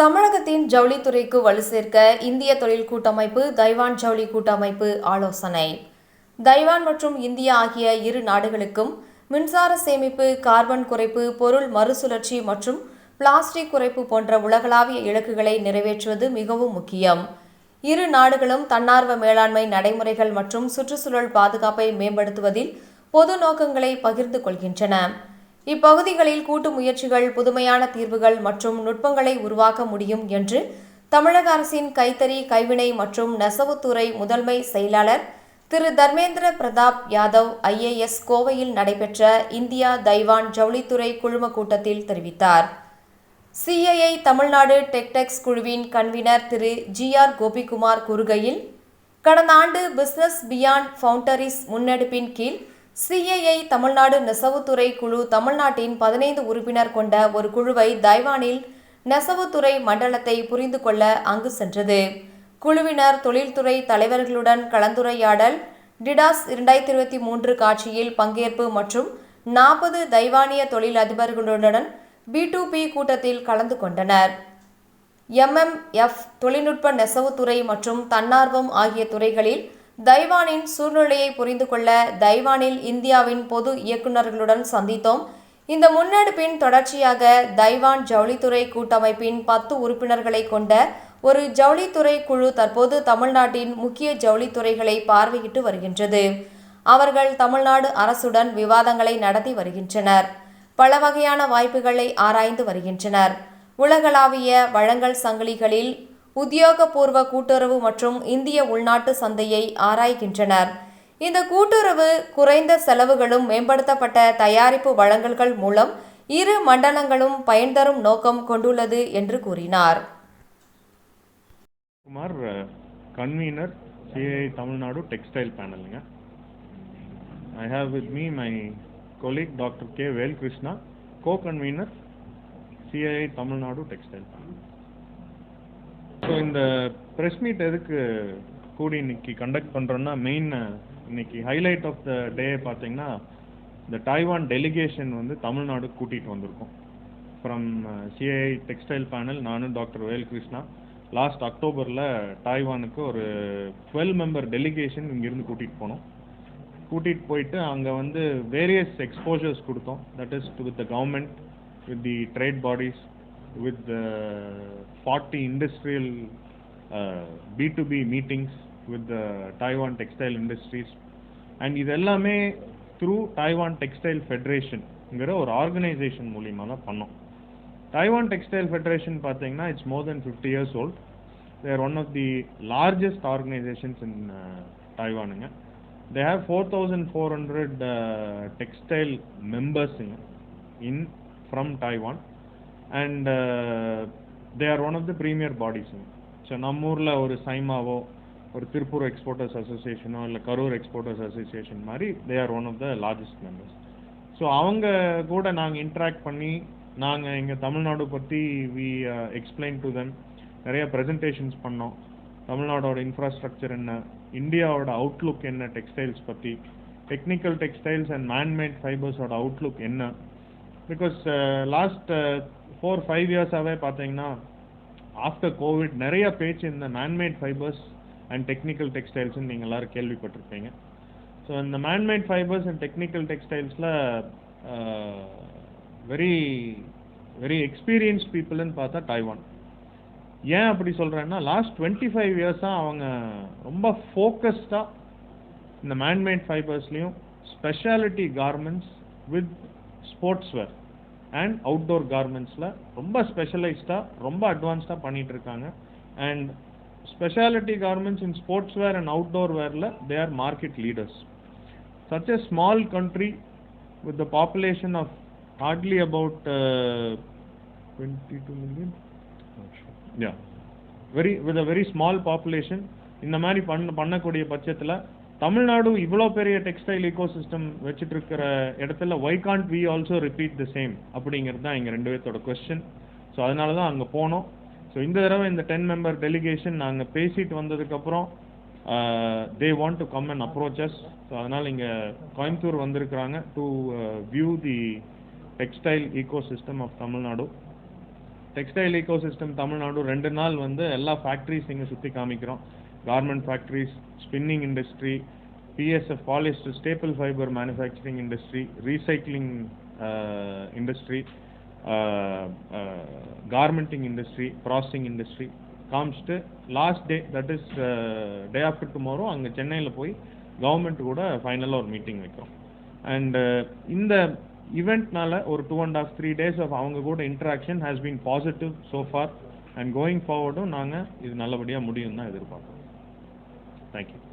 தமிழகத்தின் ஜவுளித்துறைக்கு வலு சேர்க்க இந்திய தொழில் கூட்டமைப்பு தைவான் ஜவுளி கூட்டமைப்பு ஆலோசனை. தைவான் மற்றும் இந்தியா ஆகிய இரு நாடுகளுக்கும் மின்சார சேமிப்பு கார்பன் குறைப்பு பொருள் மறுசுழற்சி மற்றும் பிளாஸ்டிக் குறைப்பு போன்ற உலகளாவிய இலக்குகளை நிறைவேற்றுவது மிகவும் முக்கியம். இரு நாடுகளும் தன்னார்வ மேலாண்மை நடைமுறைகள் மற்றும் சுற்றுச்சூழல் பாதுகாப்பை மேம்படுத்துவதில் பொது நோக்கங்களை பகிர்ந்து கொள்கின்றன. இப்பகுதிகளில் கூட்டு முயற்சிகள் புதுமையான தீர்வுகள் மற்றும் நுட்பங்களை உருவாக்க முடியும் என்று தமிழக அரசின் கைத்தறி கைவினை மற்றும் நெசவுத்துறை முதன்மை செயலாளர் திரு தர்மேந்திர பிரதாப் யாதவ் ஐஏஎஸ் கோவையில் நடைபெற்ற இந்தியா தைவான் ஜவுளித்துறை குழும கூட்டத்தில் தெரிவித்தார். சிஐஐ தமிழ்நாடு டெக்டெக்ஸ் குழுவின் convener Thiru G R Gopikumar கூறுகையில் கடந்த ஆண்டு பிசினஸ் பியாண்ட் ஃபவுண்டரிஸ் முன்னெடுப்பின் கீழ் சிஐஐ தமிழ்நாடு நெசவுத்துறை குழு தமிழ்நாட்டின் பதினைந்து உறுப்பினர் கொண்ட ஒரு குழுவை தைவானில் நெசவுத்துறை மண்டலத்தை புரிந்து கொள்ள அங்கு சென்றது. குழுவினர் தொழில்துறை தலைவர்களுடன் கலந்துரையாடல் டிடாஸ் இரண்டாயிரத்தி இருபத்தி மூன்று காட்சியில் பங்கேற்பு மற்றும் நாற்பது தைவானிய தொழில் அதிபர்களுடன் பி டு பி கூட்டத்தில் கலந்து கொண்டனர். எம்எம்எஃப் தொழில்நுட்ப நெசவுத்துறை மற்றும் தன்னார்வம் ஆகிய துறைகளில் தைவானின் சூழ்நிலையை புரிந்து கொள்ள தைவானில் இந்தியாவின் பொது இயக்குநர்களுடன் சந்தித்தோம். இந்த முன்னெடுப்பின் தொடர்ச்சியாக தைவான் ஜவுளித்துறை கூட்டமைப்பின் பத்து உறுப்பினர்களை கொண்ட ஒரு ஜவுளித்துறை குழு தற்போது தமிழ்நாட்டின் முக்கிய ஜவுளித்துறைகளை பார்வையிட்டு வருகின்றது. அவர்கள் தமிழ்நாடு அரசுடன் விவாதங்களை நடத்தி வருகின்றனர். பல வகையான வாய்ப்புகளை ஆராய்ந்து வருகின்றனர். உலகளாவிய வழங்கல் சங்கிலிகளில் உத்தியோகபூர்வ கூட்டுறவு மற்றும் இந்திய உள்நாட்டு சந்தையை ஆராய்கின்றனர். இந்த கூட்டுறவு குறைந்த செலவுகளும் மேம்படுத்தப்பட்ட தயாரிப்பு வழங்கல்கள் மூலம் இரு மண்டலங்களும் பயன் தரும் நோக்கம் கொண்டுள்ளது என்று கூறினார். Kumar convener CI Tamil Nadu textile பேனலுங்க. I have with me my colleague doctor K Velkrishna co convener CI Tamil Nadu textile panel. So இந்த ப்ரெஸ் மீட் எதுக்கு கூடி இன்னைக்கு கண்டக்ட் பண்ணுறோன்னா மெயின் இன்னைக்கு ஹைலைட் ஆஃப் த டே பார்த்தீங்கன்னா இந்த டைவான் டெலிகேஷன் வந்து தமிழ்நாடு கூட்டிகிட்டு வந்திருக்கோம். ஃப்ரம் சிஐ டெக்ஸ்டைல் பேனல் நானும் டாக்டர் வேல் கிருஷ்ணா லாஸ்ட் அக்டோபரில் டாய்வானுக்கு ஒரு டுவெல் மெம்பர் டெலிகேஷன் இங்கேருந்து கூட்டிகிட்டு போனோம். கூட்டிகிட்டு போயிட்டு அங்கே வந்து வேரியஸ் எக்ஸ்போஜர்ஸ் கொடுத்தோம். That is with the government with the trade bodies with forty industrial B to B meetings with the Taiwan textile industries and இது எல்லாமே த்ரூ டைவான் டெக்ஸ்டைல் ஃபெடரேஷன்ங்கிற ஒரு ஆர்கனைசேஷன் மூலியமாக தான் பண்ணோம். டைவான் டெக்ஸ்டைல் ஃபெடரேஷன் பார்த்தீங்கன்னா it's more than fifty years old there one of the largest organisations in டைவானுங்க they have four thousand four hundred textile மெம்பர்ஸுங்க in from Taiwan and they are one of the premier பாடிஸுங்க so நம்ம ஊரில் ஒரு சைமாவோ ஒரு Tiruppur exporters அசோசியேஷனோ இல்லை Karur exporters association மாதிரி they are one of the largest members so அவங்க கூட நாங்கள் interact பண்ணி நாங்கள் எங்கள் தமிழ்நாடு பற்றி வி எக்ஸ்பிளைன் டு தெம் நிறைய ப்ரெசன்டேஷன்ஸ் பண்ணோம். தமிழ்நாடோட இன்ஃப்ராஸ்ட்ரக்சர் என்ன இந்தியாவோட அவுட்லுக் என்ன டெக்ஸ்டைல்ஸ் பற்றி டெக்னிக்கல் டெக்ஸ்டைல்ஸ் அண்ட் மேன்மேட் ஃபைபர்ஸோட அவுட்லுக் என்ன. Because last uh, four five இயர்ஸாகவே பார்த்தீங்கன்னா ஆஃப்டர் கோவிட் நிறைய பேச்சு இந்த மேன்மேட் ஃபைபர்ஸ் அண்ட் டெக்னிக்கல் டெக்ஸ்டைல்ஸ்ன்னு நீங்கள் எல்லோரும் கேள்விப்பட்டிருப்பீங்க. ஸோ இந்த மேன்மேட் ஃபைபர்ஸ் அண்ட் டெக்னிக்கல் டெக்ஸ்டைல்ஸில் வெரி வெரி எக்ஸ்பீரியன்ஸ் பீப்புள்னு பார்த்தா டைவான் ஏன் அப்படி சொல்கிறேன்னா லாஸ்ட் டுவெண்ட்டி ஃபைவ் இயர்ஸாக அவங்க ரொம்ப ஃபோக்கஸ்டாக இந்த manmade ஃபைபர்ஸ்லேயும் speciality garments with sports wear and outdoor கார்மெண்ட்ஸில் ரொம்ப ஸ்பெஷலைஸ்டாக ரொம்ப அட்வான்ஸ்டாக பண்ணிகிட்டு இருக்காங்க and speciality garments in sports wear and outdoor வேரில் they are market leaders such a small country with the population of hardly about uh, 22 million? Yeah. Very with a very small population இந்த மாதிரி பண்ண பண்ணக்கூடிய பட்சத்தில் தமிழ்நாடு இவ்வளோ பெரிய textile ego system வச்சுட்டு இருக்கிற இடத்துல why can't we also repeat the same அப்படிங்கிறது தான் எங்கள் ரெண்டு பேர்த்தோட கொஸ்டின் ஸோ அதனால தான் அங்கே போனோம். ஸோ இந்த தடவை இந்த டென் மெம்பர் டெலிகேஷன் நாங்கள் பேசிட்டு வந்ததுக்கப்புறம் they want to come and approaches so அதனால் இங்கே கோயம்புத்தூர் வந்திருக்கிறாங்க to view the textile ecosystem of Tamil Nadu. Textile ecosystem Tamil Nadu ரெண்டு நாள் வந்து எல்லா ஃபேக்ட்ரிஸ் இங்கே சுற்றி காமிக்கிறோம். Garment factories spinning industry PSF polyester staple fibre manufacturing industry recycling industry garmenting industry processing industry காமிச்சிட்டு last day that is day after tomorrow அங்கே சென்னையில் போய் கவர்மெண்ட் கூட ஃபைனலாக ஒரு மீட்டிங் வைக்கிறோம். அண்டு இந்த இவெண்ட்னால ஒரு two and half three days of அவங்க கூட interaction has been positive so far and going ஃபார்வர்டும் நாங்கள் இது நல்லபடியாக முடியும் தான் எதிர்பார்க்குறோம். Thank you.